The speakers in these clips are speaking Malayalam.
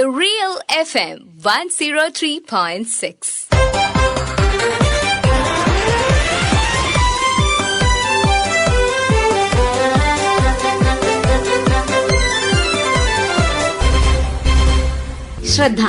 The Real FM 103.6. ശ്രദ്ധ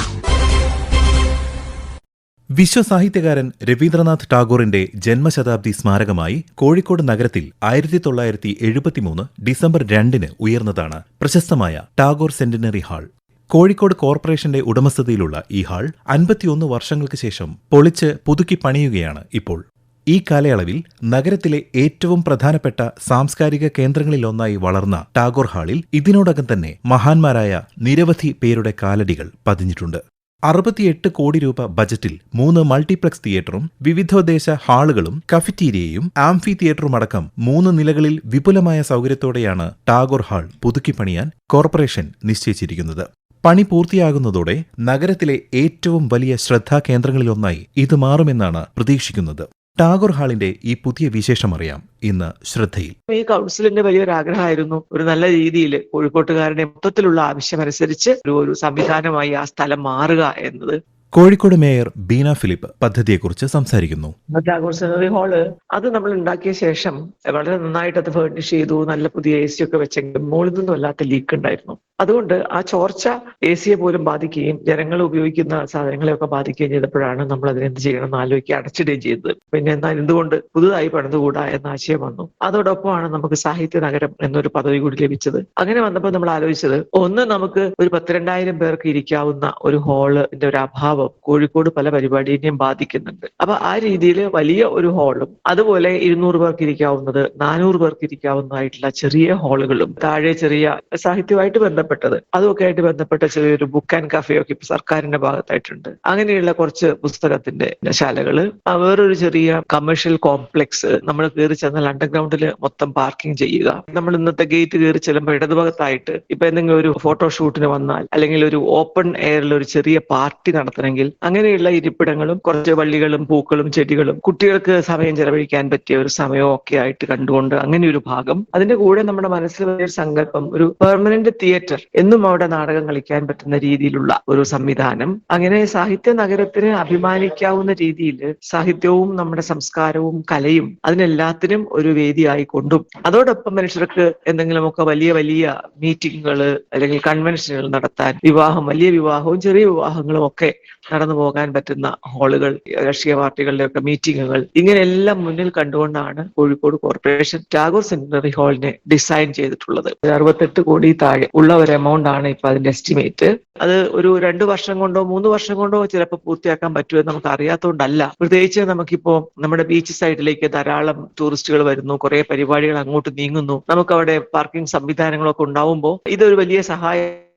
വിശ്വസാഹിത്യകാരൻ രവീന്ദ്രനാഥ് ടാഗോറിന്റെ ജന്മശതാബ്ദി സ്മാരകമായി കോഴിക്കോട് നഗരത്തിൽ ആയിരത്തി തൊള്ളായിരത്തി എഴുപത്തിമൂന്ന് ഡിസംബർ രണ്ടിന് ഉയർന്നതാണ് പ്രശസ്തമായ ടാഗോർ സെന്റിനറി ഹാൾ കോഴിക്കോട് കോർപ്പറേഷന്റെ ഉടമസ്ഥതയിലുള്ള ഈ ഹാൾ അൻപത്തിയൊന്ന് വർഷങ്ങൾക്ക് ശേഷം പൊളിച്ച് പുതുക്കി പണിയുകയാണ് ഇപ്പോൾ. ഈ കാലയളവിൽ നഗരത്തിലെ ഏറ്റവും പ്രധാനപ്പെട്ട സാംസ്കാരിക കേന്ദ്രങ്ങളിലൊന്നായി വളർന്ന ടാഗോർ ഹാളിൽ ഇതിനോടകം തന്നെ മഹാന്മാരായ നിരവധി പേരുടെ കാലടികൾ പതിഞ്ഞിട്ടുണ്ട്. അറുപത്തിയെട്ട് കോടി രൂപ ബജറ്റിൽ മൂന്ന് മൾട്ടിപ്ലക്സ് തിയേറ്ററും വിവിധോദ്ദേശ ഹാളുകളും കഫറ്റീരിയയും ആംഫി തിയേറ്ററുമടക്കം മൂന്ന് നിലകളിൽ വിപുലമായ സൗകര്യത്തോടെയാണ് ടാഗോർ ഹാൾ പുതുക്കിപ്പണിയാൻ കോർപ്പറേഷൻ നിശ്ചയിച്ചിരിക്കുന്നത്. പണി പൂർത്തിയാകുന്നതോടെ നഗരത്തിലെ ഏറ്റവും വലിയ ശ്രദ്ധാകേന്ദ്രങ്ങളിലൊന്നായി ഇത് മാറുമെന്നാണ് പ്രതീക്ഷിക്കുന്നത്. ടാഗോർ ഹാളിന്റെ ഈ പുതിയ വിശേഷം അറിയാം. ഇന്ന് ശ്രദ്ധയിൽ. ഈ കൗൺസിലിന്റെ വലിയൊരു ആഗ്രഹമായിരുന്നു ഒരു നല്ല രീതിയിൽ കോഴിക്കോട്ടുകാരുടെ മൊത്തത്തിലുള്ള ആവശ്യമനുസരിച്ച് ഒരു ഒരു സംവിധാനമായി ആ സ്ഥലം മാറുക എന്നത്. കോഴിക്കോട് മേയർ ബീന ഫിലിപ്പ് പദ്ധതിയെക്കുറിച്ച് സംസാരിക്കുന്നു. ടാഗോർ സെനറി ഹാൾ അത് നമ്മൾ ഉണ്ടാക്കിയ ശേഷം വളരെ നന്നായിട്ട് അത് ഫേർണിഷ് ചെയ്തു. നല്ല പുതിയ എ സി ഒക്കെ വെച്ചെങ്കിലും മുകളിൽ നിന്നും അല്ലാത്ത ലീക്ക് ഉണ്ടായിരുന്നു. അതുകൊണ്ട് ആ ചോർച്ച എ സിയെ പോലും ബാധിക്കുകയും ജനങ്ങൾ ഉപയോഗിക്കുന്ന സാധനങ്ങളെയൊക്കെ ബാധിക്കുകയും ചെയ്തപ്പോഴാണ് നമ്മൾ അതിനെന്ത് ചെയ്യണം എന്ന് ആലോചിക്കുക അടച്ചിടുകയും ചെയ്തത്. പിന്നെ എന്നാൽ എന്തുകൊണ്ട് പുതുതായി പണിതുകൂടാ എന്ന ആശയം വന്നു. അതോടൊപ്പമാണ് നമുക്ക് സാഹിത്യ നഗരം എന്നൊരു പദവി കൂടി ലഭിച്ചത്. അങ്ങനെ വന്നപ്പോൾ നമ്മൾ ആലോചിച്ചത് ഒന്ന് നമുക്ക് ഒരു പത്തിരണ്ടായിരം പേർക്ക് ഇരിക്കാവുന്ന ഒരു ഹാളിന്റെ ഒരു അഭാവം കോഴിക്കോട് പല പരിപാടിയെയും ബാധിക്കുന്നുണ്ട്. അപ്പൊ ആ രീതിയിൽ വലിയ ഒരു ഹാളും അതുപോലെ ഇരുന്നൂറ് പേർക്ക് ഇരിക്കാവുന്നത് നാനൂറ് പേർക്ക് ഇരിക്കാവുന്നതായിട്ടുള്ള ചെറിയ ഹാളുകളും താഴെ ചെറിയ സാഹിത്യമായിട്ട് ബന്ധപ്പെട്ടത്. അതുമൊക്കെ ആയിട്ട് ബന്ധപ്പെട്ട ചെറിയൊരു ബുക്ക് ആൻഡ് കഫേയൊക്കെ ഇപ്പൊ സർക്കാരിന്റെ ഭാഗത്തായിട്ടുണ്ട്. അങ്ങനെയുള്ള കുറച്ച് പുസ്തകത്തിന്റെ ശാലകൾ വേറൊരു ചെറിയ കമേഴ്ഷ്യൽ കോംപ്ലക്സ് നമ്മൾ കയറി ചെന്നാൽ അണ്ടർഗ്രൗണ്ടിൽ മൊത്തം പാർക്കിംഗ് ചെയ്യുക. നമ്മൾ ഇന്നത്തെ ഗേറ്റ് കയറി ചെല്ലുമ്പോൾ ഇടതുഭാഗത്തായിട്ട് ഇപ്പൊ എന്തെങ്കിലും ഒരു ഫോട്ടോഷൂട്ടിന് വന്നാൽ അല്ലെങ്കിൽ ഒരു ഓപ്പൺ എയറിൽ ഒരു ചെറിയ പാർട്ടി നടത്തണമെങ്കിൽ അങ്ങനെയുള്ള ഇരിപ്പിടങ്ങളും കുറച്ച് വള്ളികളും പൂക്കളും ചെടികളും കുട്ടികൾക്ക് സമയം ചെലവഴിക്കാൻ പറ്റിയ ഒരു സമയവും ഒക്കെ ആയിട്ട് കണ്ടുകൊണ്ട് അങ്ങനെ ഒരു ഭാഗം. അതിന്റെ കൂടെ നമ്മുടെ മനസ്സിൽ ഒരു സങ്കല്പം ഒരു പെർമനന്റ് തിയേറ്റർ എന്നും അവിടെ നാടകം കളിക്കാൻ പറ്റുന്ന രീതിയിലുള്ള ഒരു സംവിധാനം. അങ്ങനെ സാഹിത്യ നഗരത്തിന് അഭിമാനിക്കാവുന്ന രീതിയിൽ സാഹിത്യവും നമ്മുടെ സംസ്കാരവും കലയും അതിനെല്ലാത്തിനും ഒരു വേദിയായി കൊണ്ടും. അതോടൊപ്പം മനുഷ്യർക്ക് എന്തെങ്കിലുമൊക്കെ വലിയ വലിയ മീറ്റിങ്ങുകൾ അല്ലെങ്കിൽ കൺവെൻഷനുകൾ നടത്താൻ വിവാഹം വലിയ വിവാഹവും ചെറിയ വിവാഹങ്ങളും ഒക്കെ നടന്നു പോകാൻ പറ്റുന്ന ഹാളുകൾ രാഷ്ട്രീയ പാർട്ടികളുടെ ഒക്കെ മീറ്റിങ്ങുകൾ ഇങ്ങനെയെല്ലാം മുന്നിൽ കണ്ടുകൊണ്ടാണ് കോഴിക്കോട് കോർപ്പറേഷൻ ടാഗോർ സെന്റിനറി ഹാളിനെ ഡിസൈൻ ചെയ്തിട്ടുള്ളത്. അറുപത്തെട്ട് കോടി താഴെ ഉള്ള ഒരു എമൗണ്ട് ആണ് ഇപ്പൊ അതിന്റെ എസ്റ്റിമേറ്റ് അത് ഒരു രണ്ട് വർഷം കൊണ്ടോ മൂന്ന് വർഷം കൊണ്ടോ ചിലപ്പോൾ പൂർത്തിയാക്കാൻ പറ്റുമെന്ന് നമുക്ക് അറിയാത്തതുകൊണ്ടല്ല പ്രത്യേകിച്ച് നമുക്കിപ്പോ നമ്മുടെ ബീച്ച് സൈഡിലേക്ക് ധാരാളം ടൂറിസ്റ്റുകൾ വരുന്നു കുറെ പരിപാടികൾ അങ്ങോട്ട് നീങ്ങുന്നു. നമുക്ക് അവിടെ പാർക്കിംഗ് സംവിധാനങ്ങളൊക്കെ ഉണ്ടാവുമ്പോൾ ഇതൊരു വലിയ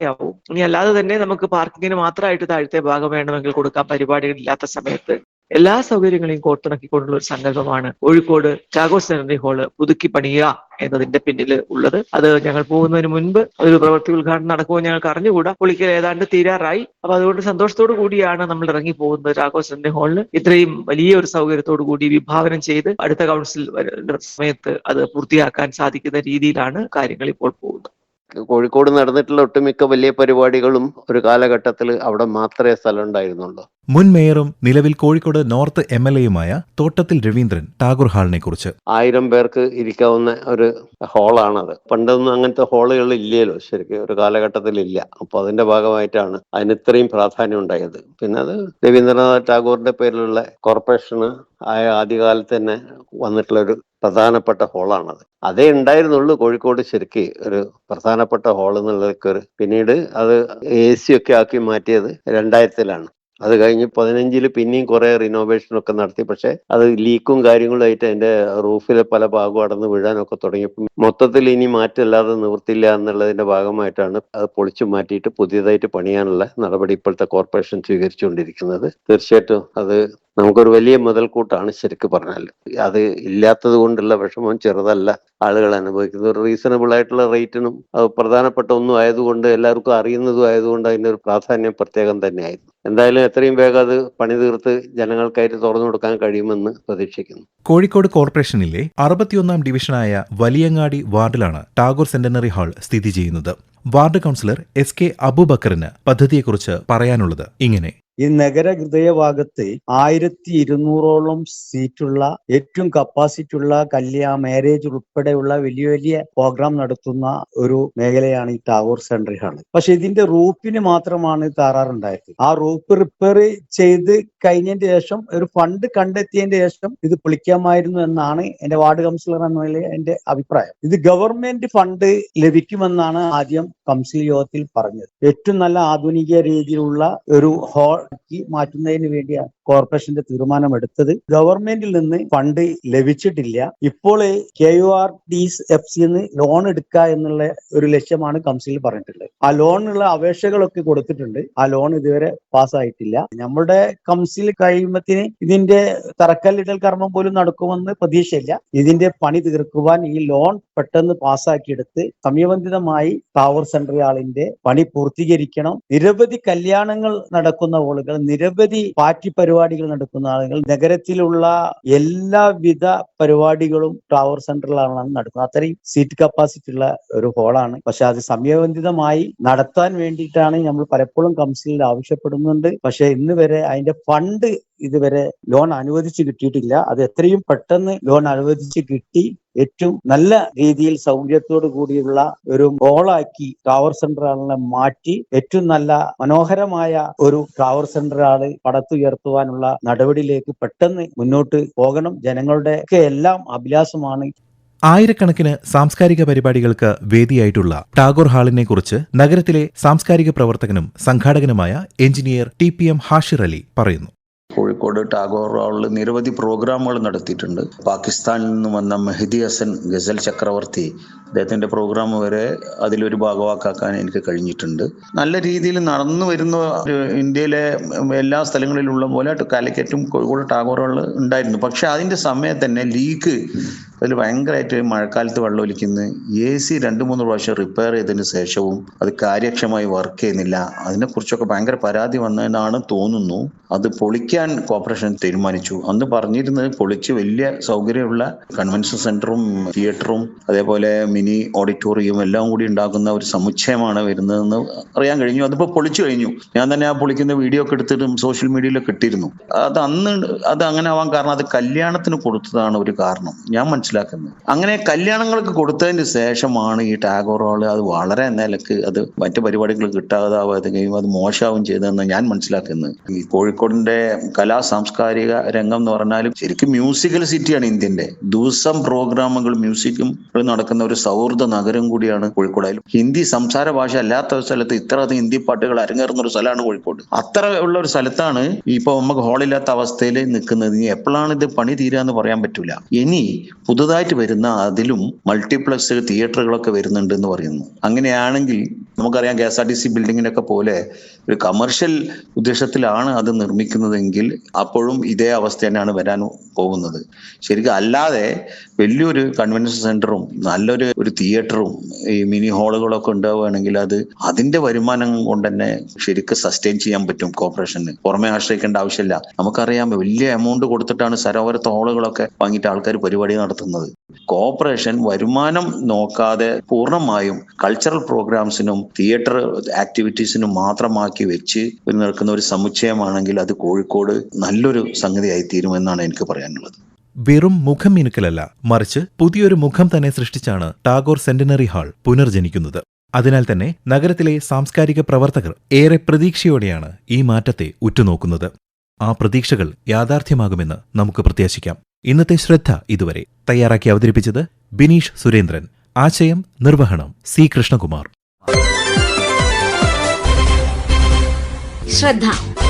സഹായമാവും ഇനി അല്ലാതെ തന്നെ നമുക്ക് പാർക്കിങ്ങിന് മാത്രമായിട്ട് താഴത്തെ ഭാഗം വേണമെങ്കിൽ കൊടുക്കാം. പരിപാടികൾ ഇല്ലാത്ത സമയത്ത്. എല്ലാ സൗകര്യങ്ങളെയും കോർത്തിണക്കിക്കൊണ്ടുള്ള ഒരു സങ്കല്പമാണ് കോഴിക്കോട് ചാഗോ സെനറി ഹാൾ പുതുക്കി പണിയുക എന്നതിന്റെ പിന്നിൽ ഉള്ളത്. അത് ഞങ്ങൾ പോകുന്നതിന് മുൻപ് ഒരു പ്രവൃത്തി ഉദ്ഘാടനം നടക്കുമ്പോൾ ഞങ്ങൾക്ക് അറിഞ്ഞുകൂടാ. പൊളിക്കൽ ഏതാണ്ട് തീരാറായി. അപ്പൊ അതുകൊണ്ട് സന്തോഷത്തോടു കൂടിയാണ് നമ്മൾ ഇറങ്ങി പോകുന്നത് ചാഗോ സെനറി ഹാളിൽ ഇത്രയും വലിയ ഒരു സൗകര്യത്തോടു കൂടി വിഭാവനം ചെയ്ത് അടുത്ത കൗൺസിൽ സമയത്ത് അത് പൂർത്തിയാക്കാൻ സാധിക്കുന്ന രീതിയിലാണ് കാര്യങ്ങൾ ഇപ്പോൾ പോകുന്നത്. കോഴിക്കോട് നടന്നിട്ടുള്ള ഒട്ടുമിക്ക വലിയ പരിപാടികളും ഒരു കാലഘട്ടത്തിൽ അവിടെ മാത്രമേ സ്ഥലം ഉണ്ടായിരുന്നുള്ളൂ. മുൻ മേയറും നിലവിൽ കോഴിക്കോട് നോർത്ത് എം എൽ എയുമായ തോട്ടത്തിൽ രവീന്ദ്രൻ ടാഗോർ ഹാളിനെ കുറിച്ച്. ആയിരം പേർക്ക് ഇരിക്കാവുന്ന ഒരു ഹാളാണത്. പണ്ടൊന്നും അങ്ങനത്തെ ഹാളുകൾ ഇല്ലല്ലോ ശരിക്കും. ഒരു കാലഘട്ടത്തിൽ ഇല്ല. അപ്പൊ അതിന്റെ ഭാഗമായിട്ടാണ് അതിന് ഇത്രയും പ്രാധാന്യം ഉണ്ടായത്. പിന്നെ അത് രവീന്ദ്രനാഥ് ടാഗോറിന്റെ പേരിലുള്ള കോർപ്പറേഷന് ആയ ആദ്യകാലത്ത് തന്നെ വന്നിട്ടുള്ള ഒരു പ്രധാനപ്പെട്ട ഹോളാണത്. അതേ ഉണ്ടായിരുന്നുള്ളൂ കോഴിക്കോട് ശരിക്ക് ഒരു പ്രധാനപ്പെട്ട ഹോൾ എന്നുള്ളതൊക്കെ ഒരു പിന്നീട് അത് എ സി ഒക്കെ ആക്കി മാറ്റിയത് രണ്ടായിരത്തിലാണ്. അത് കഴിഞ്ഞ് പതിനഞ്ചിൽ പിന്നെയും കുറെ റിനോവേഷൻ ഒക്കെ നടത്തി. പക്ഷെ അത് ലീക്കും കാര്യങ്ങളും ആയിട്ട് അതിന്റെ റൂഫിലെ പല ഭാഗവും അടന്ന് വീഴാനൊക്കെ തുടങ്ങിയപ്പോൾ മൊത്തത്തിൽ ഇനി മാറ്റല്ലാതെ നിവൃത്തില്ല എന്നുള്ളതിന്റെ ഭാഗമായിട്ടാണ് അത് പൊളിച്ചു മാറ്റിയിട്ട് പുതിയതായിട്ട് പണിയാനുള്ള നടപടി ഇപ്പോഴത്തെ കോർപ്പറേഷൻ സ്വീകരിച്ചുകൊണ്ടിരിക്കുന്നത്. തീർച്ചയായിട്ടും അത് നമുക്കൊരു വലിയ മുതൽക്കൂട്ടാണ് ശരിക്കും പറഞ്ഞാൽ അത് ഇല്ലാത്തത് കൊണ്ടുള്ള വിഷമം ചെറുതല്ല. ആളുകൾ അനുഭവിക്കുന്നത്. ഒരു റീസണബിൾ ആയിട്ടുള്ള റേറ്റിനും പ്രധാനപ്പെട്ട ഒന്നും ആയതുകൊണ്ട് എല്ലാവർക്കും അറിയുന്നതും ആയതുകൊണ്ട് അതിന്റെ ഒരു പ്രാധാന്യം പ്രത്യേകം തന്നെയായിരുന്നു. എന്തായാലും എത്രയും വേഗം അത് പണി തീർത്ത് ജനങ്ങൾക്കായിട്ട് തുറന്നു കൊടുക്കാൻ കഴിയുമെന്ന് പ്രതീക്ഷിക്കുന്നു. കോഴിക്കോട് കോർപ്പറേഷനിലെ അറുപത്തിയൊന്നാം ഡിവിഷനായ വലിയങ്ങാടി വാർഡിലാണ് ടാഗോർ സെന്റനറി ഹാൾ സ്ഥിതി ചെയ്യുന്നത്. വാർഡ് കൗൺസിലർ എസ് കെ അബുബക്കറിന് പദ്ധതിയെക്കുറിച്ച് പറയാനുള്ളത് ഇങ്ങനെ. ഈ നഗര ഹൃദയഭാഗത്ത് ആയിരത്തി ഇരുന്നൂറോളം സീറ്റുള്ള ഏറ്റവും കപ്പാസിറ്റി ഉള്ള കല്യാണ മാരേജ് ഉൾപ്പെടെയുള്ള വലിയ വലിയ പ്രോഗ്രാം നടത്തുന്ന ഒരു മേഖലയാണ് ഈ ടവർ സെൻട്രി ഹാൾ പക്ഷെ ഇതിന്റെ റൂപ്പിന് മാത്രമാണ് താറാറുണ്ടായത് ആ റൂപ്പ് റിപ്പയർ ചെയ്ത് കഴിഞ്ഞതിന്റെ ശേഷം ഒരു ഫണ്ട് കണ്ടെത്തിയതിന്റെ ശേഷം ഇത് പൊളിക്കാമായിരുന്നു എന്നാണ് എന്റെ വാർഡ് കൗൺസിലർ എന്ന നിലയിൽ എന്റെ അഭിപ്രായം. ഇത് ഗവൺമെന്റ് ഫണ്ട് ലഭിക്കുമെന്നാണ് ആദ്യം കൗൺസിൽ യോഗത്തിൽ പറഞ്ഞത്. ഏറ്റവും നല്ല ആധുനിക രീതിയിലുള്ള ഒരു ഹാൾ ആക്കി മാറ്റുന്നതിന് വേണ്ടിയാണ്. കോർപ്പറേഷന്റെ തീരുമാനം എടുത്തത് ഗവൺമെന്റിൽ നിന്ന് ഫണ്ട് ലഭിച്ചിട്ടില്ല. ഇപ്പോൾ K U R D F C എന്ന് ലോൺ എടുക്കുക എന്നുള്ള ഒരു ലക്ഷ്യമാണ് കൗൺസിലിൽ പറഞ്ഞിട്ടുള്ളത്. ആ ലോണിനുള്ള അപേക്ഷകളൊക്കെ കൊടുത്തിട്ടുണ്ട്. ആ ലോൺ ഇതുവരെ പാസ്സായിട്ടില്ല. നമ്മുടെ കൗൺസിൽ കഴിയുമ്പത്തിന് ഇതിന്റെ തറക്കല്ലിടൽ കർമ്മം പോലും നടക്കുമെന്ന് പ്രതീക്ഷയില്ല. ഇതിന്റെ പണി തീർക്കുവാൻ ഈ ലോൺ പെട്ടെന്ന് പാസ്സാക്കിയെടുത്ത് സമയബന്ധിതമായി ടവർ സെൻട്രൽ ഹാളിന്റെ പണി പൂർത്തീകരിക്കണം. നിരവധി കല്യാണങ്ങൾ നടക്കുന്ന ആളുകൾ നിരവധി പാർട്ടി പരിപാടികൾ നടക്കുന്ന ആളുകൾ നഗരത്തിലുള്ള എല്ലാവിധ പരിപാടികളും ടവർ സെന്ററിലാണ് നടക്കുന്നത്. അത്രയും സീറ്റ് കപ്പാസിറ്റി ഉള്ള ഒരു ഹോളാണ് പക്ഷെ അത് സമയബന്ധിതമായി നടത്താൻ വേണ്ടിയിട്ടാണ് നമ്മൾ പലപ്പോഴും കൗൺസിലിൽ ആവശ്യപ്പെടുന്നുണ്ട്. പക്ഷെ ഇന്ന് വരെ അതിന്റെ ഫണ്ട് ഇതുവരെ ലോൺ അനുവദിച്ച് കിട്ടിയിട്ടില്ല. അത് എത്രയും പെട്ടെന്ന് ലോൺ അനുവദിച്ച് കിട്ടി. ഏറ്റവും നല്ല രീതിയിൽ സൗകര്യത്തോടു കൂടിയുള്ള ഒരു ഹോളാക്കി ടവർ സെന്റർ ആളിനെ മാറ്റി. ഏറ്റവും നല്ല മനോഹരമായ ഒരു ടവർ സെന്റർ പടത്തുയർത്തുവാനുള്ള നടപടിയിലേക്ക് പെട്ടെന്ന് മുന്നോട്ട് പോകണം. ജനങ്ങളുടെ ഒക്കെ എല്ലാം അഭിലാഷമാണ്. ആയിരക്കണക്കിന് സാംസ്കാരിക പരിപാടികൾക്ക് വേദിയായിട്ടുള്ള ടാഗോർ ഹാളിനെ കുറിച്ച് നഗരത്തിലെ സാംസ്കാരിക പ്രവർത്തകനും സംഘാടകനുമായ engineer T P M Hashir Ali പറയുന്നു. കോഴിക്കോട് ടാഗോർ ഹാളിൽ നിരവധി പ്രോഗ്രാമുകൾ നടത്തിയിട്ടുണ്ട്. പാകിസ്ഥാനിൽ നിന്ന് വന്ന മെഹദി ഹസൻ ഗസൽ ചക്രവർത്തി അദ്ദേഹത്തിന്റെ പ്രോഗ്രാം വരെ അതിലൊരു ഭാഗവാക്കാക്കാൻ എനിക്ക് കഴിഞ്ഞിട്ടുണ്ട്. നല്ല രീതിയിൽ നടന്നു വരുന്ന ഇന്ത്യയിലെ എല്ലാ സ്ഥലങ്ങളിലുള്ള പോലെ കാലിക്കറ്റും കോഴിക്കോട് ടാഗോർ ഹാളിൽ ഉണ്ടായിരുന്നു. പക്ഷേ അതിന്റെ സമയത്ത് തന്നെ ലീക്ക് അതിൽ ഭയങ്കരമായിട്ട് മഴക്കാലത്ത് വെള്ളം ഒലിക്കുന്നത് എ സി രണ്ട് മൂന്ന് പ്രാവശ്യം റിപ്പയർ ചെയ്തതിന് ശേഷവും അത് കാര്യക്ഷമമായി വർക്ക് ചെയ്യുന്നില്ല. അതിനെക്കുറിച്ചൊക്കെ ഭയങ്കര പരാതി വന്നതെന്നാണ് തോന്നുന്നു. അത് പൊളിക്കാൻ കോർപ്പറേഷൻ തീരുമാനിച്ചു. അന്ന് പറഞ്ഞിരുന്നത് പൊളിച്ച് വലിയ സൗകര്യമുള്ള കൺവെൻഷൻ സെന്ററും തിയേറ്ററും അതേപോലെ മിനി ഓഡിറ്റോറിയം എല്ലാം കൂടി ഉണ്ടാക്കുന്ന ഒരു സമുച്ചയമാണ് വരുന്നതെന്ന് അറിയാൻ കഴിഞ്ഞു. അതിപ്പോൾ പൊളിച്ചു കഴിഞ്ഞു. ഞാൻ തന്നെ ആ പൊളിക്കുന്ന വീഡിയോ ഒക്കെ എടുത്തിട്ടും സോഷ്യൽ മീഡിയയിലൊക്കെ ഇട്ടിരുന്നു. അത് അന്ന് അത് അങ്ങനെ ആവാൻ കാരണം അത് കല്യാണത്തിന് കൊടുത്തതാണ് ഒരു കാരണം. ഞാൻ മനസ്സിലാക്കുന്നത്. അങ്ങനെ കല്യാണങ്ങൾക്ക് കൊടുത്തതിന് ശേഷമാണ് ഈ ടാഗോറോൾ അത് വളരെ നിലയ്ക്ക് അത് മറ്റു പരിപാടികൾ കിട്ടാതാവുകയും അത് മോശമാവും ചെയ്തതെന്ന് ഞാൻ മനസ്സിലാക്കുന്നത് ഈ കോഴിക്കോടിന്റെ കലാ സാംസ്കാരിക രംഗം എന്ന് പറഞ്ഞാലും ശരിക്കും മ്യൂസിക്കൽ സിറ്റിയാണ് ഇന്ത്യന്റെ ദിവസം പ്രോഗ്രാമുകൾ മ്യൂസിക്കും നടക്കുന്ന ഒരു സൗഹൃദ നഗരം കൂടിയാണ് കോഴിക്കോട്. ഹിന്ദി സംസാര ഭാഷ അല്ലാത്ത സ്ഥലത്ത് ഇത്ര അധികം ഹിന്ദി പാട്ടുകൾ അരങ്ങേറുന്ന ഒരു സ്ഥലമാണ് കോഴിക്കോട്. അത്ര ഉള്ള ഒരു സ്ഥലത്താണ് ഇപ്പൊ നമുക്ക് ഹാളില്ലാത്ത അവസ്ഥയിൽ നിൽക്കുന്നത്. ഇനി എപ്പോഴാണ് ഇത് പണി തീരാന്ന് പറയാൻ പറ്റൂല. ഇനി പുതുതായിട്ട് വരുന്ന അതിലും മൾട്ടിപ്ലക്സ് തിയേറ്ററുകളൊക്കെ വരുന്നുണ്ട് എന്ന് പറയുന്നു. അങ്ങനെയാണെങ്കിൽ നമുക്കറിയാം K S R T C ബിൽഡിങ്ങിനൊക്കെ പോലെ ഒരു കമേർഷ്യൽ ഉദ്ദേശത്തിലാണ് അത് നിർമ്മിക്കുന്നതെങ്കിൽ അപ്പോഴും ഇതേ അവസ്ഥ തന്നെയാണ് വരാൻ പോകുന്നത്. ശരിക്കും അല്ലാതെ വലിയൊരു കൺവെൻഷൻ സെന്ററും നല്ലൊരു ഒരു തിയേറ്ററും ഈ മിനി ഹാളുകളൊക്കെ ഉണ്ടാവുകയാണെങ്കിൽ അത് അതിന്റെ വരുമാനം കൊണ്ട് തന്നെ ശരിക്കും സസ്റ്റെയിൻ ചെയ്യാൻ പറ്റും കോർപ്പറേഷന് പുറമെ ആശ്രയിക്കേണ്ട ആവശ്യമില്ല. നമുക്കറിയാം വലിയ എമൗണ്ട് കൊടുത്തിട്ടാണ് സരോവരത്തെ ഹാളുകളൊക്കെ വാങ്ങിയിട്ട് ആൾക്കാർ പരിപാടി നടത്തുന്നത്. കോർപ്പറേഷൻ വരുമാനം നോക്കാതെ പൂർണമായും കൾച്ചറൽ പ്രോഗ്രാംസിനും തിയേറ്റർ ആക്ടിവിറ്റീസിന് മാത്രമാക്കി വെച്ച് നിൽക്കുന്ന ഒരു സമുച്ചയമാണെങ്കിൽ അത് കോഴിക്കോട് നല്ലൊരു സംഗതിയായി തീരുമെന്നാണ് എനിക്ക് പറയാനുള്ളത്. വെറും മുഖം മിനുക്കലല്ല മറിച്ച് പുതിയൊരു മുഖം തന്നെ സൃഷ്ടിച്ചാണ് ടാഗോർ സെന്റിനറി ഹാൾ പുനർജനിക്കുന്നത്. അതിനാൽ തന്നെ നഗരത്തിലെ സാംസ്കാരിക പ്രവർത്തകർ ഏറെ പ്രതീക്ഷയോടെയാണ് ഈ മാറ്റത്തെ ഉറ്റുനോക്കുന്നത്. ആ പ്രതീക്ഷകൾ യാഥാർത്ഥ്യമാകുമെന്ന് നമുക്ക് പ്രത്യാശിക്കാം. ഇന്നത്തെ ശ്രദ്ധ ഇതുവരെ തയ്യാറാക്കി അവതരിപ്പിച്ചത് ബിനീഷ് സുരേന്ദ്രൻ. ആശയം നിർവഹണം സി കൃഷ്ണകുമാർ. श्रद्धा।